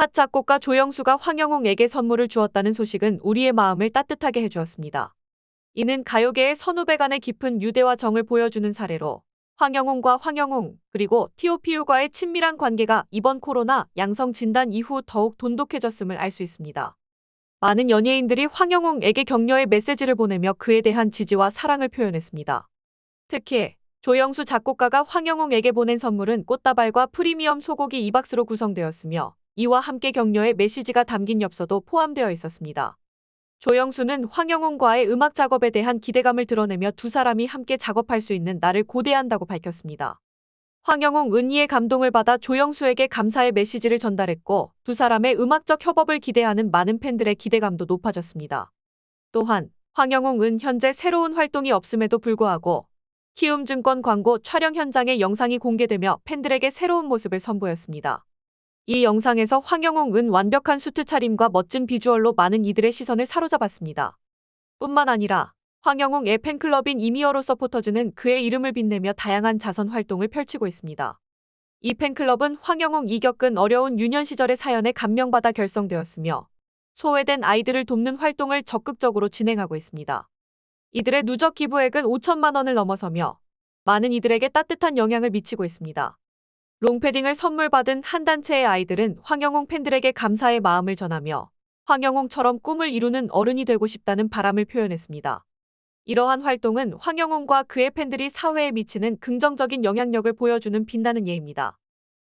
핫 작곡가 조영수가 황영웅에게 선물을 주었다는 소식은 우리의 마음을 따뜻하게 해주었습니다. 이는 가요계의 선후배 간의 깊은 유대와 정을 보여주는 사례로 황영웅과 황영웅 그리고 TOPU과의 친밀한 관계가 이번 코로나 양성 진단 이후 더욱 돈독해졌음을 알 수 있습니다. 많은 연예인들이 황영웅에게 격려의 메시지를 보내며 그에 대한 지지와 사랑을 표현했습니다. 특히 조영수 작곡가가 황영웅에게 보낸 선물은 꽃다발과 프리미엄 소고기 2박스로 구성되었으며 이와 함께 격려의 메시지가 담긴 엽서도 포함되어 있었습니다. 조영수는 황영웅과의 음악 작업에 대한 기대감을 드러내며 두 사람이 함께 작업할 수 있는 날을 고대한다고 밝혔습니다. 황영웅 은희의 감동을 받아 조영수에게 감사의 메시지를 전달했고 두 사람의 음악적 협업을 기대하는 많은 팬들의 기대감도 높아졌습니다. 또한 황영웅은 현재 새로운 활동이 없음에도 불구하고 키움증권 광고 촬영 현장의 영상이 공개되며 팬들에게 새로운 모습을 선보였습니다. 이 영상에서 황영웅은 완벽한 수트 차림과 멋진 비주얼로 많은 이들의 시선을 사로잡았습니다. 뿐만 아니라 황영웅의 팬클럽인 이미어로 서포터즈는 그의 이름을 빛내며 다양한 자선 활동을 펼치고 있습니다. 이 팬클럽은 황영웅이 겪은 어려운 유년 시절의 사연에 감명받아 결성되었으며 소외된 아이들을 돕는 활동을 적극적으로 진행하고 있습니다. 이들의 누적 기부액은 5천만 원을 넘어서며 많은 이들에게 따뜻한 영향을 미치고 있습니다. 롱패딩을 선물 받은 한 단체의 아이들은 황영웅 팬들에게 감사의 마음을 전하며 황영웅처럼 꿈을 이루는 어른이 되고 싶다는 바람을 표현했습니다. 이러한 활동은 황영웅과 그의 팬들이 사회에 미치는 긍정적인 영향력을 보여주는 빛나는 예입니다.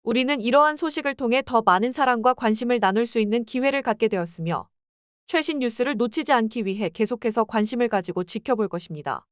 우리는 이러한 소식을 통해 더 많은 사랑과 관심을 나눌 수 있는 기회를 갖게 되었으며 최신 뉴스를 놓치지 않기 위해 계속해서 관심을 가지고 지켜볼 것입니다.